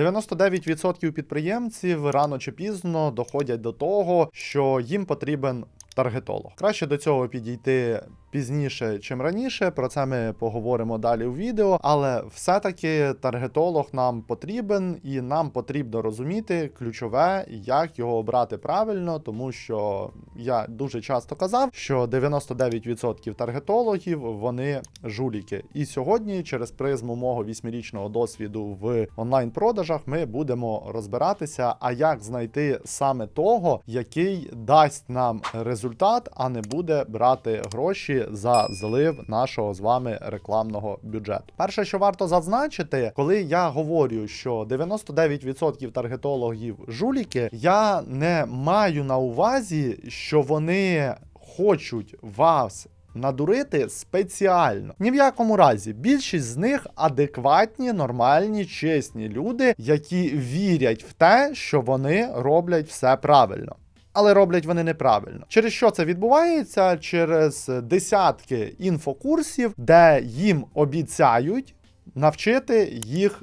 99% підприємців рано чи пізно доходять до того, що їм потрібен таргетолог. Краще до цього підійти пізніше, чим раніше. Про це ми поговоримо далі у відео. Але все-таки таргетолог нам потрібен, і нам потрібно розуміти ключове, як його обрати правильно, тому що я дуже часто казав, що 99% таргетологів вони жуліки. І сьогодні, через призму мого вісьмирічного досвіду в онлайн-продажах, ми будемо розбиратися, а як знайти саме того, який дасть нам результат, а не буде брати гроші за злив нашого з вами рекламного бюджету. Перше, що варто зазначити, коли я говорю, що 99% таргетологів жуліки, я не маю на увазі, що вони хочуть вас. Надурити спеціально ні в якому разі. Більшість з них адекватні, нормальні, чесні люди, які вірять в те, що вони роблять все правильно. Але роблять вони неправильно. Через що це відбувається? Через десятки інфокурсів, де їм обіцяють навчити їх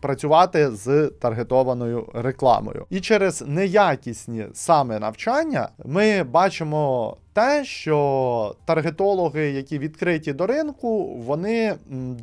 працювати з таргетованою рекламою. І через неякісні саме навчання ми бачимо те, що таргетологи, які відкриті до ринку, вони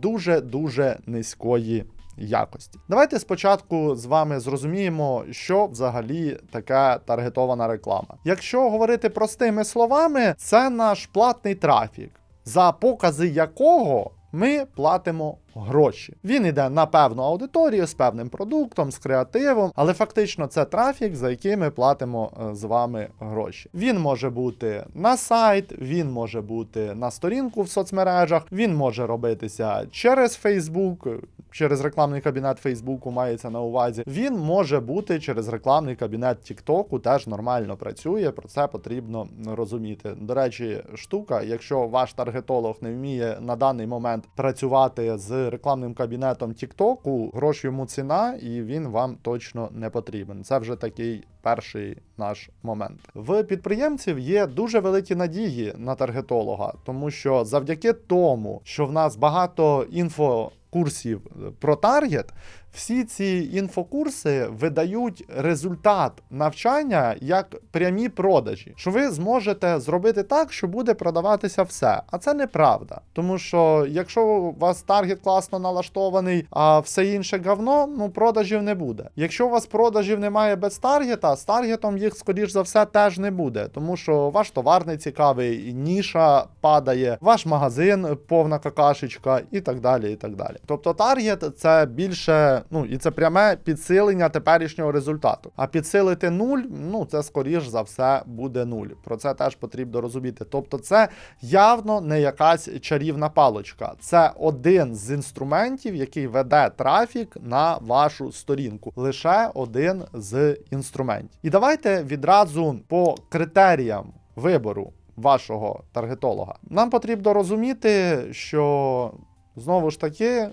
дуже дуже низької якості. Давайте спочатку з вами зрозуміємо, що взагалі таке таргетована реклама. Якщо говорити простими словами, це наш платний трафік, за покази якого ми платимо гроші. Він йде на певну аудиторію з певним продуктом, з креативом, але фактично це трафік, за який ми платимо е, з вами гроші. Він може бути на сайт, він може бути на сторінку в соцмережах, він може робитися через Facebook, через рекламний кабінет Фейсбуку мається на увазі. Він може бути через рекламний кабінет Тіктоку, теж нормально працює. Про це потрібно розуміти. До речі, штука, якщо ваш таргетолог не вміє на даний момент працювати з рекламним кабінетом Тіктоку, грош йому ціна, і він вам точно не потрібен. Це вже такий. Перший наш момент в підприємців є дуже великі надії на таргетолога, тому що завдяки тому, що в нас багато інфо курсів про таргет, всі ці інфокурси видають результат навчання як прямі продажі, що ви зможете зробити так, що буде продаватися все. А це неправда. Тому що якщо у вас таргет класно налаштований, а все інше говно, ну продажів не буде. Якщо у вас продажів немає без таргета, з таргетом їх, скоріш за все, теж не буде, тому що ваш товар не цікавий, ніша падає, ваш магазин повна какашечка і так далі. і так далі. Тобто таргет це більше. Ну і це пряме підсилення теперішнього результату. А підсилити нуль, ну це скоріш за все буде нуль. Про це теж потрібно розуміти. Тобто, це явно не якась чарівна палочка. Це один з інструментів, який веде трафік на вашу сторінку. Лише один з інструментів. І давайте відразу по критеріям вибору вашого таргетолога. Нам потрібно розуміти, що знову ж таки.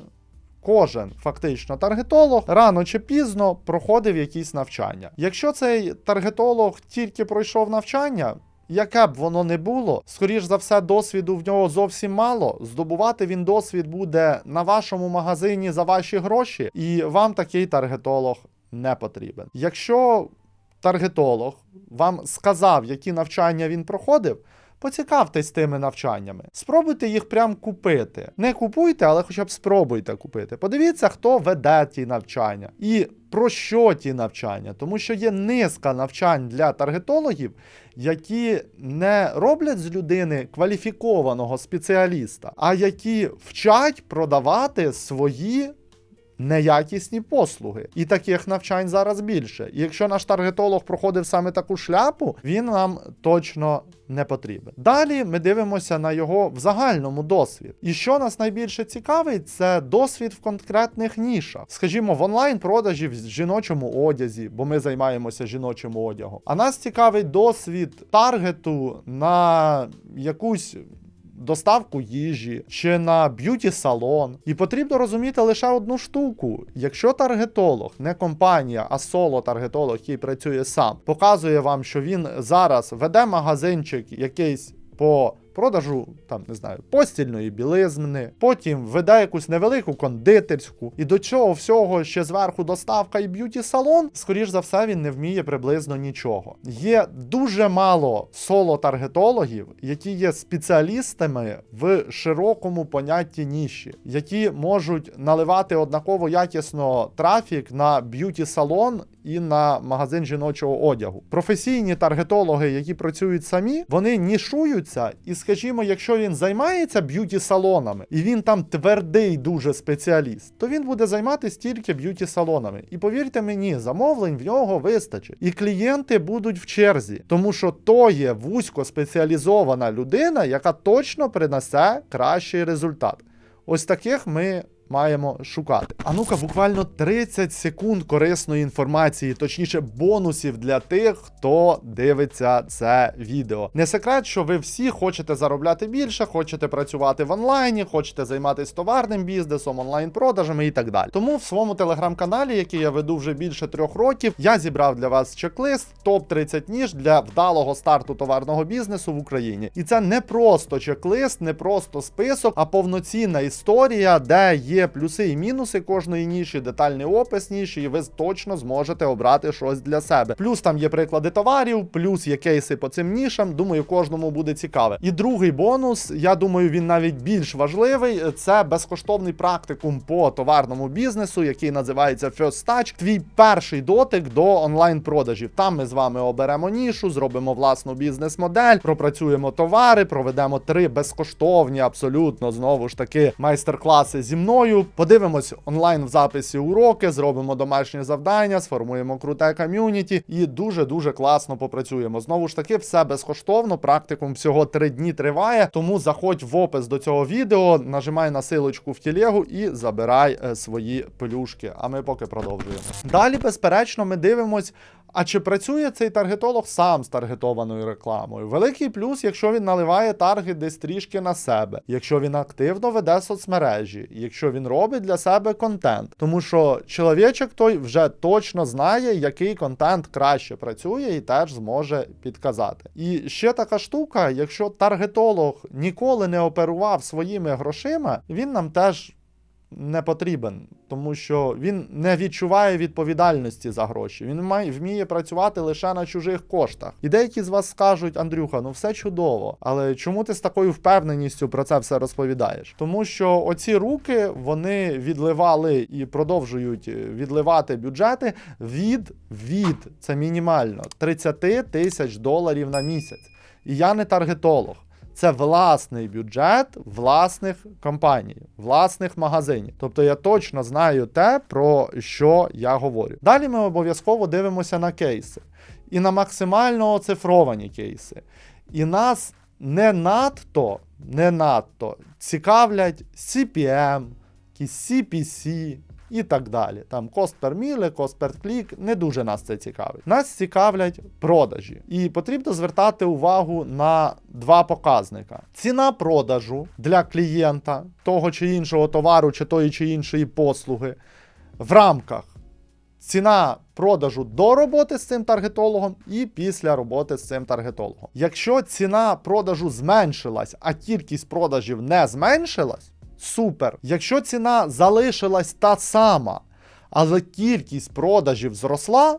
Кожен фактично таргетолог рано чи пізно проходив якісь навчання. Якщо цей таргетолог тільки пройшов навчання, яке б воно не було, скоріш за все, досвіду в нього зовсім мало. Здобувати він досвід буде на вашому магазині за ваші гроші, і вам такий таргетолог не потрібен. Якщо таргетолог вам сказав, які навчання він проходив. Поцікавтесь тими навчаннями. Спробуйте їх прям купити. Не купуйте, але хоча б спробуйте купити. Подивіться, хто веде ті навчання і про що ті навчання. Тому що є низка навчань для таргетологів, які не роблять з людини кваліфікованого спеціаліста, а які вчать продавати свої неякісні послуги. І таких навчань зараз більше. І якщо наш таргетолог проходив саме таку шляпу, він нам точно не потрібен. Далі ми дивимося на його в загальному досвід. І що нас найбільше цікавить, це досвід в конкретних нішах. Скажімо, в онлайн-продажі в жіночому одязі, бо ми займаємося жіночим одягом. А нас цікавить досвід таргету на якусь доставку їжі чи на б'юті-салон. І потрібно розуміти лише одну штуку: якщо таргетолог, не компанія, а соло-таргетолог, який працює сам, показує вам, що він зараз веде магазинчик якийсь по продажу там не знаю постільної білизни, потім веде якусь невелику кондитерську, і до цього всього ще зверху доставка і б'юті салон. Скоріш за все, він не вміє приблизно нічого. Є дуже мало соло-таргетологів, які є спеціалістами в широкому понятті ніші, які можуть наливати однаково якісно трафік на б'юті салон і на магазин жіночого одягу. Професійні таргетологи, які працюють самі, вони нішуються, і, скажімо, якщо він займається б'юті салонами і він там твердий дуже спеціаліст, то він буде займатися тільки б'юті салонами. І повірте мені, замовлень в нього вистачить. І клієнти будуть в черзі, тому що то є вузько спеціалізована людина, яка точно принесе кращий результат. Ось таких ми маємо шукати. А ну-ка, буквально 30 секунд корисної інформації, точніше, бонусів для тих, хто дивиться це відео. Не секрет, що ви всі хочете заробляти більше, хочете працювати в онлайні, хочете займатися товарним бізнесом, онлайн-продажами і так далі. Тому в своєму телеграм-каналі, який я веду вже більше трьох років, я зібрав для вас чек-лист топ 30 ніж для вдалого старту товарного бізнесу в Україні. І це не просто чек-лист, не просто список, а повноцінна історія, де є плюси і мінуси кожної ніші, детальний опис ніші, і ви точно зможете обрати щось для себе. Плюс там є приклади товарів, плюс є кейси по цим нішам. Думаю, кожному буде цікаве. І другий бонус, я думаю, він навіть більш важливий. Це безкоштовний практикум по товарному бізнесу, який називається First Touch. Твій перший дотик до онлайн-продажів. Там ми з вами оберемо нішу, зробимо власну бізнес-модель, пропрацюємо товари, проведемо три безкоштовні, абсолютно знову ж таки майстер-класи зі мною. Подивимось онлайн в записі уроки, зробимо домашні завдання, сформуємо круте ком'юніті і дуже дуже класно попрацюємо. Знову ж таки, все безкоштовно. Практикум всього три дні триває. Тому заходь в опис до цього відео, нажимай на силочку в тілегу і забирай е, свої плюшки. А ми поки продовжуємо. Далі, безперечно, ми дивимось. А чи працює цей таргетолог сам з таргетованою рекламою? Великий плюс, якщо він наливає таргет десь трішки на себе, якщо він активно веде соцмережі, якщо він робить для себе контент. Тому що чоловічок той вже точно знає, який контент краще працює, і теж зможе підказати. І ще така штука: якщо таргетолог ніколи не оперував своїми грошима, він нам теж не потрібен, тому що він не відчуває відповідальності за гроші. Він має вміє працювати лише на чужих коштах. І деякі з вас скажуть, Андрюха, ну все чудово. Але чому ти з такою впевненістю про це все розповідаєш? Тому що оці руки вони відливали і продовжують відливати бюджети від від це мінімально 30 тисяч доларів на місяць. І я не таргетолог. Це власний бюджет власних компаній, власних магазинів. Тобто я точно знаю те, про що я говорю. Далі ми обов'язково дивимося на кейси і на максимально оцифровані кейси. І нас не надто, не надто цікавлять CPM, якісь CPC, і так далі. Там cost per mille, cost per click, не дуже нас це цікавить. Нас цікавлять продажі. І потрібно звертати увагу на два показника: ціна продажу для клієнта того чи іншого товару, чи тої чи іншої послуги в рамках. Ціна продажу до роботи з цим таргетологом і після роботи з цим таргетологом. Якщо ціна продажу зменшилась, а кількість продажів не зменшилась, супер. Якщо ціна залишилась та сама, але кількість продажів зросла,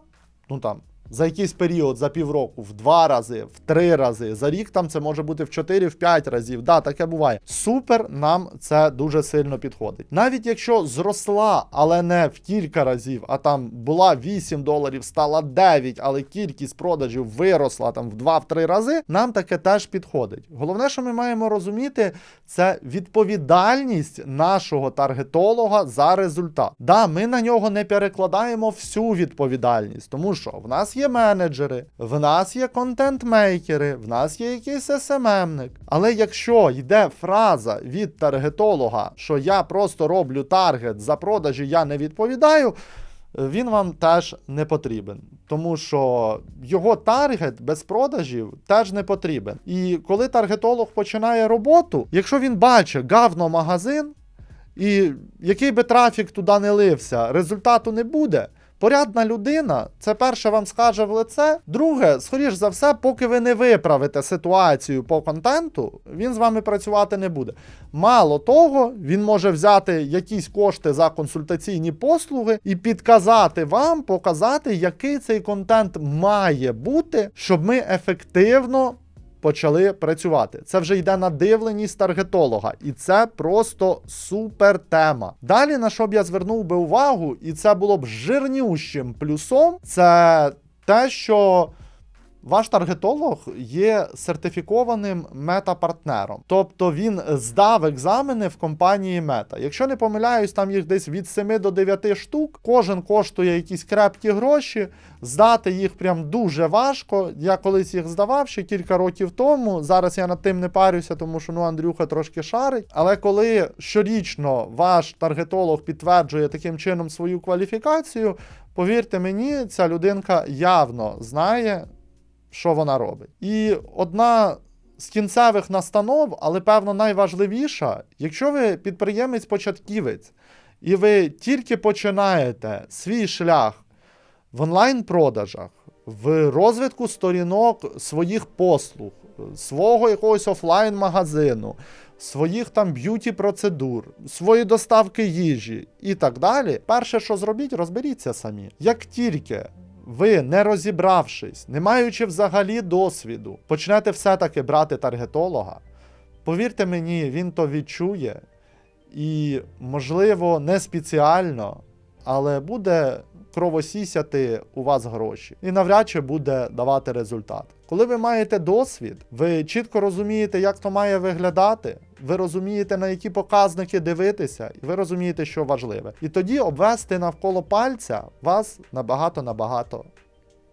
ну там. За якийсь період, за півроку, в два рази, в три рази, за рік там це може бути в 4-5 разів. Да, таке буває. Супер, нам це дуже сильно підходить. Навіть якщо зросла, але не в кілька разів, а там була 8 доларів, стала 9, але кількість продажів виросла там в 2-3 рази, нам таке теж підходить. Головне, що ми маємо розуміти, це відповідальність нашого таргетолога за результат. Да, ми на нього не перекладаємо всю відповідальність, тому що в нас є менеджери, в нас є контент-мейкери, в нас є якийсь СММник. Але якщо йде фраза від таргетолога, що я просто роблю таргет за продажі, я не відповідаю. Він вам теж не потрібен, тому що його таргет без продажів теж не потрібен. І коли таргетолог починає роботу, якщо він бачить гавно магазин, і який би трафік туди не лився, результату не буде. Порядна людина, це перше вам скаже в лице. Друге, скоріш за все, поки ви не виправите ситуацію по контенту, він з вами працювати не буде. Мало того, він може взяти якісь кошти за консультаційні послуги і підказати вам, показати, який цей контент має бути, щоб ми ефективно почали працювати. Це вже йде на дивленість таргетолога, і це просто супер тема. Далі на що б я звернув би увагу, і це було б жирнющим плюсом, це те, що. Ваш таргетолог є сертифікованим мета-партнером, тобто він здав екзамени в компанії Мета. Якщо не помиляюсь, там їх десь від 7 до 9 штук. Кожен коштує якісь крепкі гроші. Здати їх прям дуже важко. Я колись їх здавав ще кілька років тому. Зараз я над тим не парюся, тому що ну Андрюха трошки шарить. Але коли щорічно ваш таргетолог підтверджує таким чином свою кваліфікацію, повірте мені, ця людинка явно знає що вона робить. І одна з кінцевих настанов, але певно найважливіша, якщо ви підприємець-початківець, і ви тільки починаєте свій шлях в онлайн-продажах, в розвитку сторінок своїх послуг, свого якогось офлайн-магазину, своїх там б'юті-процедур, свої доставки їжі і так далі. Перше, що зробіть, розберіться самі. Як тільки ви, не розібравшись, не маючи взагалі досвіду, почнете все-таки брати таргетолога, повірте мені, він то відчує і, можливо, не спеціально, але буде кровосісяти у вас гроші і навряд чи буде давати результат. Коли ви маєте досвід, ви чітко розумієте, як то має виглядати. Ви розумієте, на які показники дивитися, і ви розумієте, що важливе. І тоді обвести навколо пальця вас набагато набагато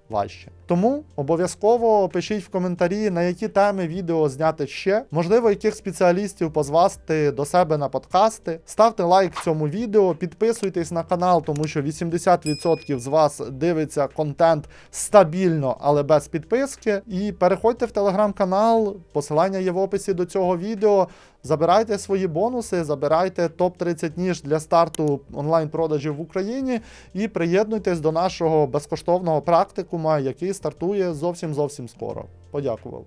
важче. Тому обов'язково пишіть в коментарі, на які теми відео зняти ще. Можливо, яких спеціалістів позвати до себе на подкасти. Ставте лайк цьому відео, підписуйтесь на канал, тому що 80% з вас дивиться контент стабільно, але без підписки. І переходьте в телеграм-канал, посилання є в описі до цього відео. Забирайте свої бонуси, забирайте топ-30 ніж для старту онлайн-продажів в Україні і приєднуйтесь до нашого безкоштовного практикума, який стартує зовсім зовсім скоро. Подякував.